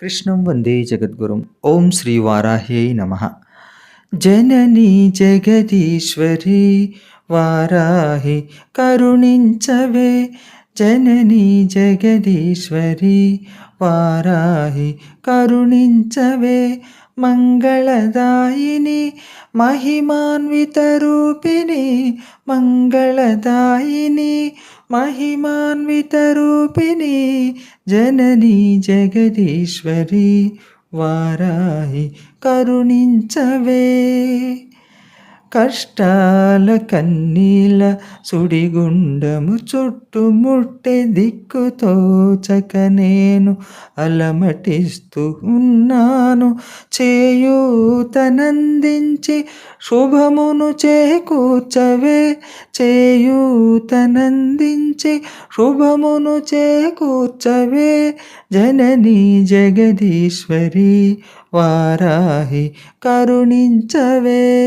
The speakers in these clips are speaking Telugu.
कृष्णं वन्दे जगद्गुरुम्। ॐ श्रीवाराह्यै नमः। जननी जगदीश्वरी वाराहि करुणिञ्चवे। जननी जगदीश्वरी वाराहि करुणिञ्चवे। मङ्गलदायिनि మంగళదాయిని మహిమాన్విత రూపిణి మంగళదాయిని. మహిమాన్విత రూపిణి జననీ జగదీశ్వరి వారాయి కరుణించవే. కష్టాల కన్నీల సుడిగుండము చుట్టుముట్టె దిక్కుతోచక నేను అలమటిస్తూ ఉన్నాను. చేయూతనందించి శుభమును చేకూర్చవే. చేయూతనందించి శుభమును చేకూర్చవే. జననీ జగదీశ్వరి వారాహి కరుణించవే.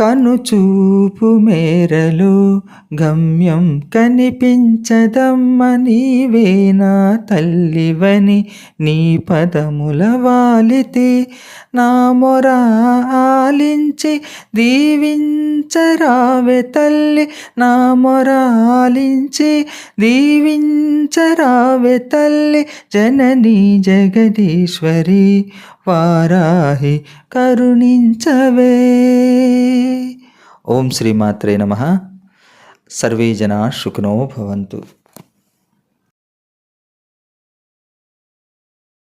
కనుచూపు మేరలో గమ్యం కనిపించదమ్మ నీవేనా తల్లివని నీ పదముల వాలితే నా మొర ఆలించి దీవించరావే తల్లి నా మొర ఆలించి దీవించరావే తల్లి జననీ జగదీశ్వరి వారాహి కరుణించవే. ఓం శ్రీమాత్రే నమ సర్వే జనా సుఖినో భవంతు